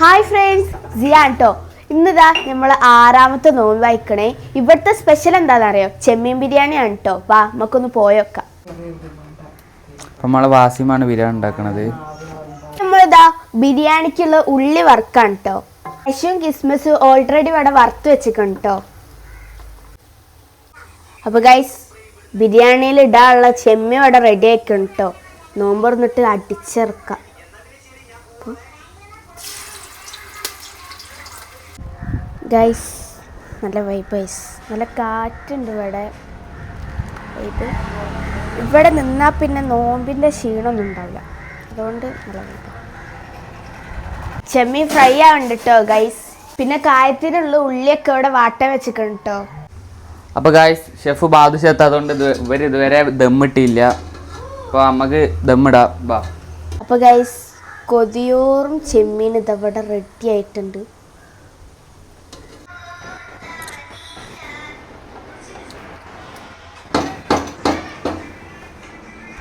Hi friends ജിയാട്ടോ ഇന്നിതാ നമ്മൾ ആറാമത്തെ നോമ്പ് വായിക്കണേ. ഇവിടുത്തെ സ്പെഷ്യൽ എന്താണെന്നറിയോ ചെമ്മീൻ ബിരിയാണി ആണ് കേട്ടോ വാ നമുക്കൊന്ന് പോയോക്കാം നമ്മളെ വാസിമാണ് ബിരിയാണി ഉണ്ടാക്കണത്. നമ്മളിതാ ബിരിയാണിക്കുള്ള ഉള്ളി വറുക്കാണ് കേട്ടോ പശുവും കിസ്മസും ഓൾറെഡി ഇവിടെ വറുത്ത് വെച്ചിട്ടുണ്ട് കേട്ടോ അപ്പോൾ ഗൈസ് ബിരിയാണിയിൽ ഇടാനുള്ള ചെമ്മീൻ ഇവിടെ റെഡി ആക്കണം കേട്ടോ നോമ്പ് തുറന്നിട്ട് അടിച്ചിറക്കാം. ഗൈസ് നല്ല വൈബ് ഗൈസ് നല്ല കാറ്റുണ്ട് ഇവിടെ. ഇത് ഇവിടെ നിന്നാൽ പിന്നെ നോമ്പിന്റെ ക്ഷീണമൊന്നും ഉണ്ടാവില്ല. അതുകൊണ്ട് നല്ല വൈബ് ചെമ്മീൻ ഫ്രൈ ആവുന്നുണ്ട് കേട്ടോ ഗൈസ് പിന്നെ കായത്തിനുള്ള ഉള്ളിയൊക്കെ ഇവിടെ വാട്ട വെച്ചിട്ടുണ്ട് കേട്ടോ അപ്പോൾ ഗായ്സ് ഷെഫ് ബാദുഷത്ത് അതുകൊണ്ട് ഇവർ ഇതുവരെ ദമ്മിട്ടില്ല അപ്പോൾ നമുക്ക് ദമ്മിടാം ബാ. അപ്പോൾ ഗൈസ് കൊതിയോറും ചെമ്മീൻ ഇതവിടെ റെഡി ആയിട്ടുണ്ട്.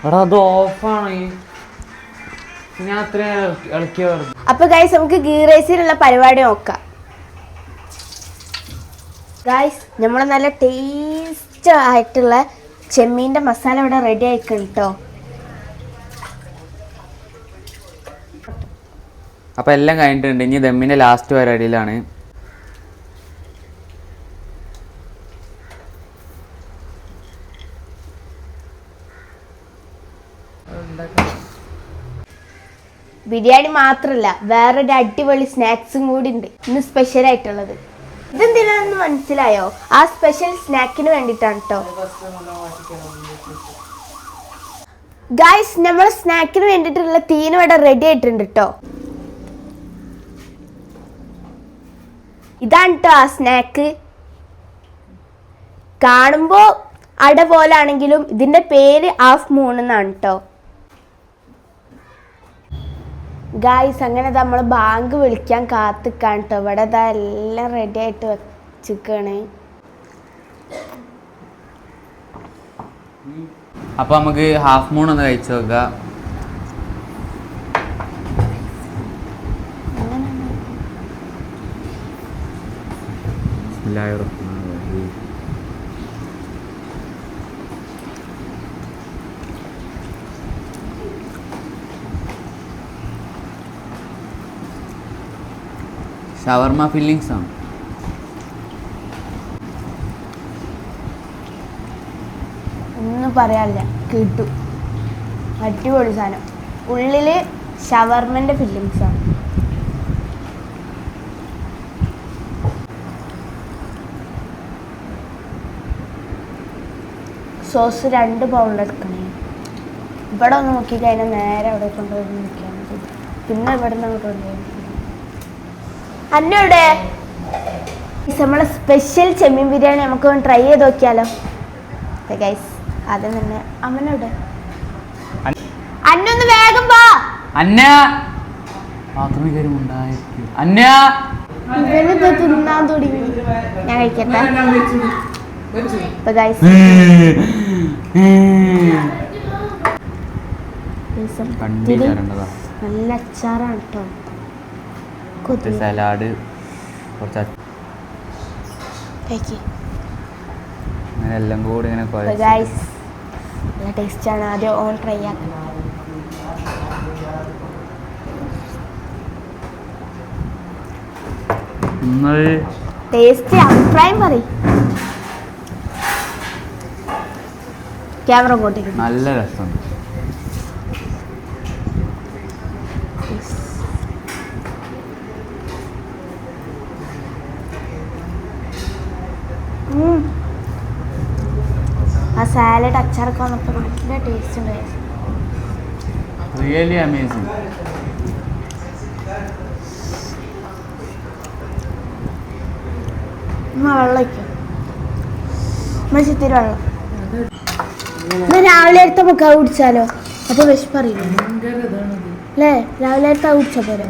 എടാ അത് ഓഫാണ്. ഞാൻ ഇളക്കിയ അപ്പോൾ ഗൈസ് നമുക്ക് ഗീ റൈസിനുള്ള പരിപാടി നോക്കാം. ഗൈസ് നമ്മൾ നല്ല ടേസ്റ്റ് ആയിട്ടുള്ള ചെമ്മീന്റെ മസാല ഇവിടെ റെഡി ആയിക്കണം കേട്ടോ അപ്പോൾ എല്ലാം കഴിഞ്ഞിട്ടുണ്ട്. ഇനി ദമ്മിന്റെ ലാസ്റ്റ് പരിപാടിയിലാണ്. ബിരിയാണി മാത്രമല്ല വേറൊരു അടിപൊളി സ്നാക്സും കൂടി ഉണ്ട്. ഇന്ന് സ്പെഷ്യൽ ആയിട്ടുള്ളത്. ഇതെന്തിനാണെന്ന് മനസ്സിലായോ? ആ സ്പെഷ്യൽ സ്നാക്കിന് വേണ്ടിയിട്ടാണ് കേട്ടോ ഗായ്സ് നമ്മൾ സ്നാക്കിന് വേണ്ടിയിട്ടുള്ള ഇവിടെ റെഡി ആയിട്ടുണ്ട് കേട്ടോ ഇതാണ് കേട്ടോ ആ സ്നാക്ക് കാണുമ്പോൾ അട പോലാണെങ്കിലും ഇതിന്റെ പേര് ഹാഫ് മൂൺ എന്നാണ് കേട്ടോ ഗായ്സ് അങ്ങനെ നമ്മൾ ബാങ്ക് വിളിക്കാൻ കാത്തിക്കാണ് കേട്ടോ ഇവിടെ ഇതാ എല്ലാം റെഡി ആയിട്ട് വെച്ചിക്കാണ്. അപ്പൊ നമുക്ക് ഹാഫ് മൂൺ ഒന്ന് കഴിച്ചു നോക്കാം. ബിസ്മില്ലാഹിർറഹ്മാനിർറഹീം. ഷവർമ ഫില്ലിങ്സ് ആണ്. ഒന്നും പറയാനില്ല. കിട്ടും. അടിപൊളി സാധനം. ഉള്ളിൽ ഷവർമന്റെ ഫില്ലിങ്സ് ആണ്. സോസ് രണ്ട് പൗണ്ട് എടുക്കണേ. ഇവിടെ നോക്കി കഴിഞ്ഞാൽ നേരെ അവിടെ കൊണ്ടുപോയി പിന്നെ ഇവിടെ നിന്ന് അങ്ങോട്ട് കൊണ്ടുപോയി അന്നോടെ നമ്മളെ സ്പെഷ്യൽ ചെമ്മീൻ ബിരിയാണി നമുക്ക് ട്രൈ ചെയ്ത് നോക്കിയാലോ? ഗൈസ് ആദ്യം തന്നെ അമ്മനോട് അന്നൊന്ന് വേഗം വാ. അന്ന. ബാത്റൂമിൽ കയറി ഉണ്ടായിരിക്കും അന്ന. ഇവനിത് തിന്നാൻ തുടങ്ങി. ഞാൻ കഴിക്കട്ടെ. ഇപ്പൊ ഗൈസ് നല്ല അച്ചാറാണ് കേട്ടോ കുറച്ച് സലാഡ് കുറച്ച് അങ്ങനെ എല്ലാം കൂടി ഇങ്ങനെ നല്ല ടേസ്റ്റാണ് ആദ്യം ഓൺ ട്രൈ ആക്കണം ടേസ്റ്റ് അഭിപ്രായം പറയും. ക്യാമറ അങ്ങോട്ടേക്ക് നല്ല രസമുണ്ട് ഉം. ആ സാലഡ് അച്ചാറൊക്കെ വന്നപ്പോൾ നല്ല ടേസ്റ്റ് ഉണ്ട് റിയലി അമേസിങ് വെള്ളം വയ്ക്കും നമ്മൾ ചിത്തിരി വെള്ളം. രാവിലെ അടുത്ത മുക്കാ കുടിച്ചാലോ? അപ്പൊ വിശപ്പറിയില്ല അല്ലേ? രാവിലെ അടുത്ത കുടിച്ച പോലെ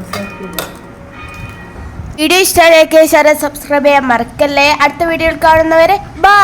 വീഡിയോ ഇഷ്ടമായേക്ക് ഷെയർ സബ്സ്ക്രൈബ് ചെയ്യാൻ മറക്കല്ലേ? അടുത്ത വീഡിയോയിൽ കാണുന്നവരെ ബൈ